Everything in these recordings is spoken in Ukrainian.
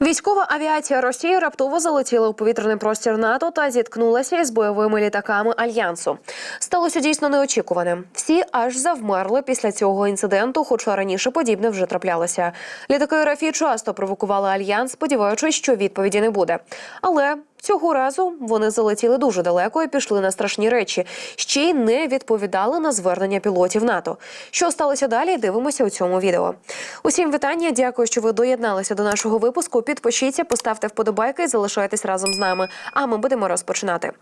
Військова авіація Росії раптово залетіла у повітряний простір НАТО та зіткнулася із бойовими літаками альянсу. Сталося дійсно неочікуваним. Всі аж завмерли після цього інциденту, хоча раніше подібне вже траплялося. Літаки рафі часто провокували альянс, сподіваючись, що відповіді не буде. Але Цього разу вони залетіли дуже далеко і пішли на страшні речі. Ще й не відповідали на звернення пілотів НАТО. Що сталося далі? Дивимося у цьому відео. Усім вітання. Дякую, що ви доєдналися до нашого випуску. Підпишіться, поставте вподобайки і залишайтесь разом з нами. А ми будемо розпочинати.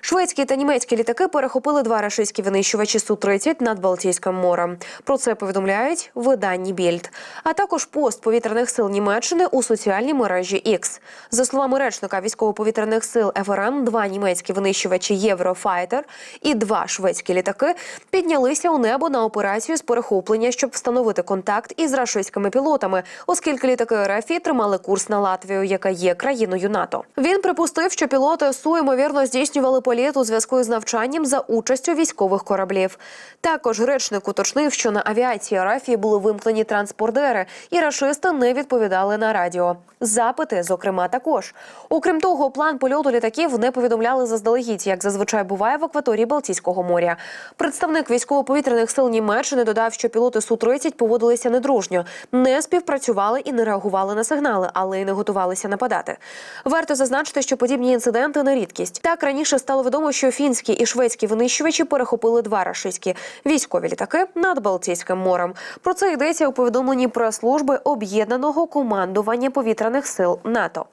Шведські та німецькі літаки перехопили два рашистські винищувачі су 30 над Балтійським морем. Про це повідомляють виданні Більд, а також пост повітряних сил Німеччини у соціальній мережі X. За словами речника військово-повітряних сил ФРН, два німецькі винищувачі Єврофайтер і два шведські літаки піднялися у небо на операцію з перехоплення, щоб встановити контакт із рашистськими пілотами, оскільки літаки РФ тримали курс на Латвію, яка є країною НАТО. Він припустив, що пілоти СУ ймовірно здійснювали політ у зв'язку із навчанням за участю військових кораблів. Також речник уточнив, що на авіації РФ були вимкнені транспордери, і рашисти не відповідали на радіо. Запити, зокрема, також. Окрім того, план польоту літаків не повідомляли заздалегідь, як зазвичай буває в акваторії Балтійського моря. Представник військово-повітряних сил Німеччини додав, що пілоти су 30 поводилися недружньо, не співпрацювали і не реагували на сигнали, але й не готувалися нападати. Варто зазначити, що подібні інциденти не рідкість. Так раніше стало відомо, що фінські і шведські винищувачі перехопили два рашистські військові літаки над Балтійським морем. Про це йдеться у повідомленні прес-служби об'єднаного командування повітряних сил НАТО.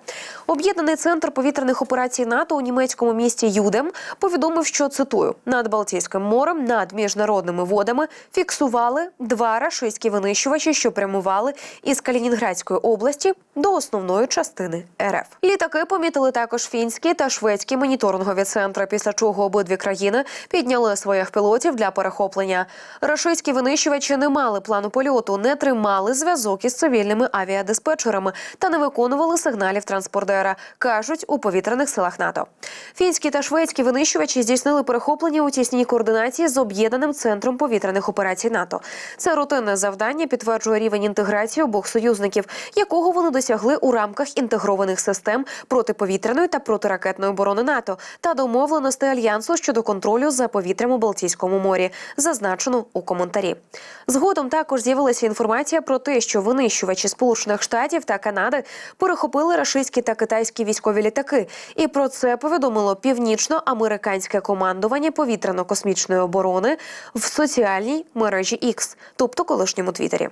Об'єднаний центр повітряних операцій НАТО у німецькому місті Юдем повідомив, що цитую над Балтійським морем, над міжнародними водами фіксували два рашистські винищувачі, що прямували із Калінінградської області до основної частини РФ. Літаки помітили також фінські та шведські моніторингові центри, після чого обидві країни підняли своїх пілотів для перехоплення. Рашистські винищувачі не мали плану польоту, не тримали зв'язок із цивільними авіадиспетчерами та не виконували сигналів транспордера, кажуть у повітряних силах НАТО. Фінські та шведські винищувачі здійснили перехоплення у тісній координації з об'єднаним центром повітряних операцій НАТО. Це рутинне завдання підтверджує рівень інтеграції обох союзників, якого вони досягли у рамках інтегрованих систем протиповітряної та протиракетної оборони НАТО та домовленостей альянсу щодо контролю за повітрям у Балтійському морі, зазначено у коментарі. Згодом також з'явилася інформація про те, що винищувачі Сполучених Штатів та Канади перехопили рашистські та китайські військові літаки, і про це повідомило північно-американське командування повітряно-космічної оборони в соціальній мережі X, тобто колишньому Твіттері.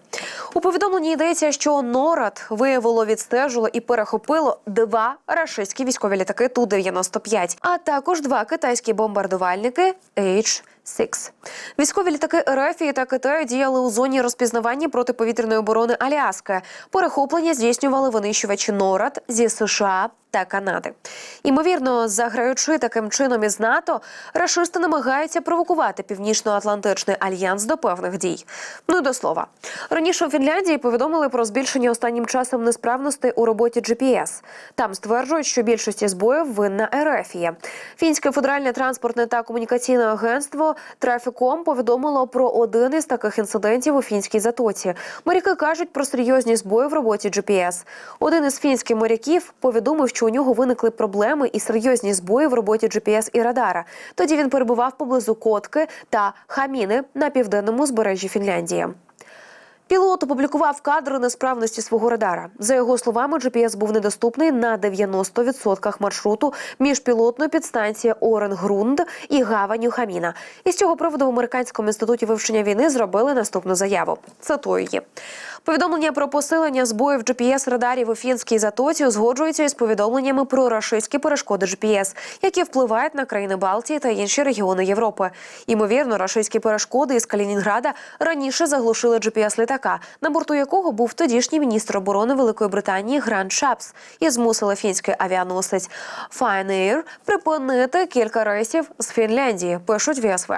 У повідомленні йдеться, що НОРАД виявило, відстежило і перехопило два рашистські військові літаки Ту 95 а також два китайські бомбардувальники H. Сікс військові літаки Ерефії та Китаю діяли у зоні розпізнавання протиповітряної оборони Аляска. Перехоплення здійснювали винищувачі НОРАД зі США та Канади. Імовірно, заграючи таким чином із НАТО, рашисти намагаються провокувати північно-атлантичний альянс до певних дій. Ну і до слова раніше у Фінляндії повідомили про збільшення останнім часом несправності у роботі GPS. Там стверджують, що більшості збоїв винна Ерефія. Фінське федеральне транспортне та комунікаційне агентство. Трафіком повідомило про один із таких інцидентів у фінській затоці. Моряки кажуть про серйозні збої в роботі GPS. Один із фінських моряків повідомив, що у нього виникли проблеми і серйозні збої в роботі GPS і радара. Тоді він перебував поблизу Котки та Хаміни на південному збережжі Фінляндії. Пілот опублікував кадри несправності свого радара. За його словами, GPS був недоступний на 90% маршруту між пілотною підстанцією Оренгрунд і гаванню Хаміна. І з цього приводу в американському інституті вивчення війни зробили наступну заяву. Цитую її. Повідомлення про посилення збоїв GPS радарів у фінській затоці узгоджуються із повідомленнями про рашистські перешкоди GPS, які впливають на країни Балтії та інші регіони Європи. Імовірно, рашистські перешкоди із Калінінграда раніше заглушили GPS літака, на борту якого був тодішній міністр оборони Великої Британії Грант Шапс, і змусили фінський авіаносець Fine припинити кілька рейсів з Фінляндії. Пишуть ВСВ.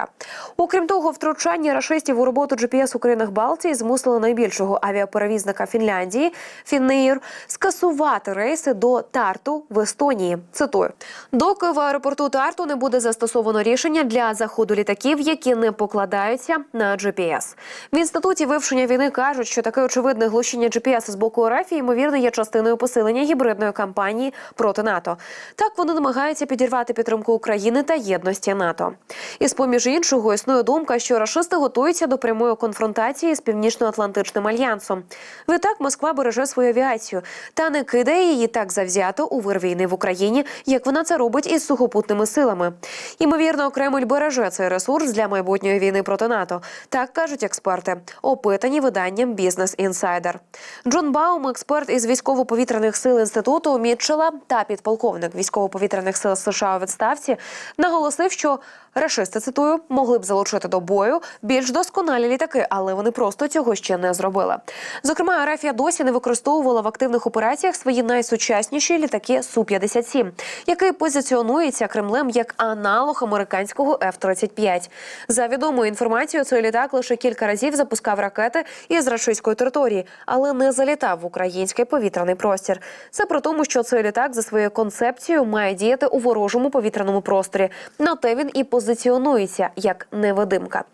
Окрім того, втручання рашистів у роботу GPS у країнах Балтії змусило найбільшого авіаперевізника Фінляндії Фіннеїр скасувати рейси до Тарту в Естонії. Цитую: доки в аеропорту Тарту не буде застосовано рішення для заходу літаків, які не покладаються на GPS. В інституті вивчення війни кажуть, що таке очевидне глушіння GPS з боку РФ, ймовірно, є частиною посилення гібридної кампанії проти НАТО. Так вони намагаються підірвати підтримку України та єдності НАТО. І з поміж іншого існує думка, що рашисти готуються до прямої конфронтації з північно-атлантичним альянсом. Відтак Москва береже свою авіацію та не кидає її так завзято у вир війни в Україні, як вона це робить із сухопутними силами. Ймовірно, Кремль береже цей ресурс для майбутньої війни проти НАТО. Так кажуть експерти, опитані виданням Бізнес Інсайдер. Джон Баум, експерт із військово-повітряних сил інституту Мітчела та підполковник військово-повітряних сил США у відставці, наголосив, що рашисти цитую могли б залучити до бою більш досконалі літаки, але вони просто цього ще не зробили. Зокрема, Арафія досі не використовувала в активних операціях свої найсучасніші літаки су 57 який позиціонується Кремлем як аналог американського F-35. За відомою інформацією, цей літак лише кілька разів запускав ракети із рашистської території, але не залітав в український повітряний простір. Це про тому, що цей літак за своєю концепцією має діяти у ворожому повітряному просторі. На те він і позиціонується як невидимка.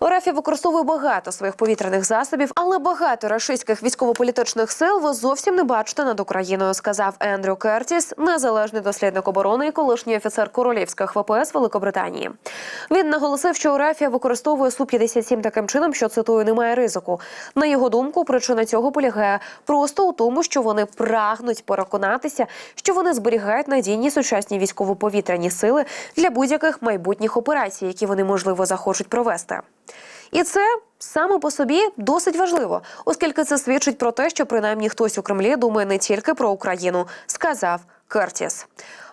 ОРФ використовує багато своїх повітряних засобів, але багато рашистських військово-політичних сил ви зовсім не бачите над Україною, сказав Ендрю Кертіс, незалежний дослідник оборони і колишній офіцер королівських ВПС Великобританії. Він наголосив, що Рафія використовує су 57 таким чином, що цитую немає ризику. На його думку, причина цього полягає просто у тому, що вони прагнуть переконатися, що вони зберігають надійні сучасні військово-повітряні сили для будь-яких майбутніх операцій, які вони можливо захочуть провести. І це саме по собі досить важливо, оскільки це свідчить про те, що принаймні хтось у Кремлі думає не тільки про Україну, сказав Кертіс.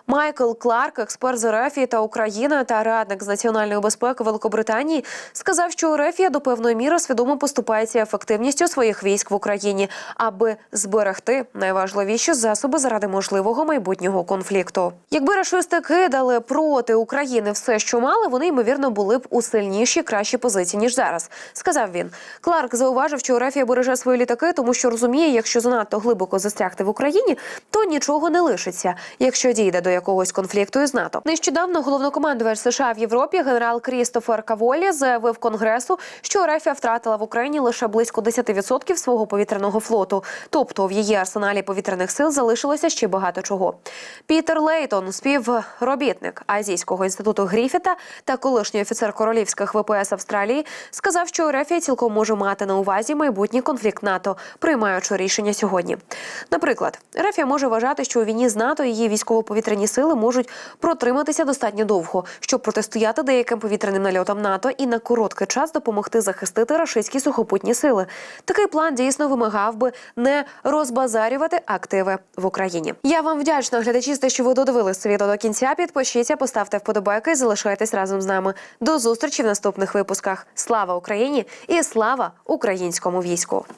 Майкл Кларк, експерт з РФ та України та радник з національної безпеки Великобританії, сказав, що РФ до певної міри свідомо поступається ефективністю своїх військ в Україні, аби зберегти найважливіші засоби заради можливого майбутнього конфлікту. Якби рашисти кидали проти України все, що мали, вони ймовірно були б у сильнішій, кращій позиції ніж зараз, сказав він. Кларк зауважив, що РФ береже свої літаки, тому що розуміє, якщо занадто глибоко застрягти в Україні, то нічого не лишиться, якщо дійде до якогось конфлікту із НАТО. Нещодавно головнокомандувач США в Європі генерал Крістофер Каволі заявив Конгресу, що РФ втратила в Україні лише близько 10% свого повітряного флоту, тобто в її арсеналі повітряних сил залишилося ще багато чого. Пітер Лейтон, співробітник Азійського інституту Гріфіта та колишній офіцер королівських ВПС Австралії, сказав, що РФ цілком може мати на увазі майбутній конфлікт НАТО, приймаючи рішення сьогодні. Наприклад, РФ може вважати, що у війні з НАТО її військово-повітряні сили можуть протриматися достатньо довго, щоб протистояти деяким повітряним нальотам НАТО і на короткий час допомогти захистити рашистські сухопутні сили. Такий план дійсно вимагав би не розбазарювати активи в Україні. Я вам вдячна, глядачі, те, що ви додивилися це відео до кінця. Підпишіться, поставте вподобайки і залишайтесь разом з нами. До зустрічі в наступних випусках. Слава Україні і слава українському війську!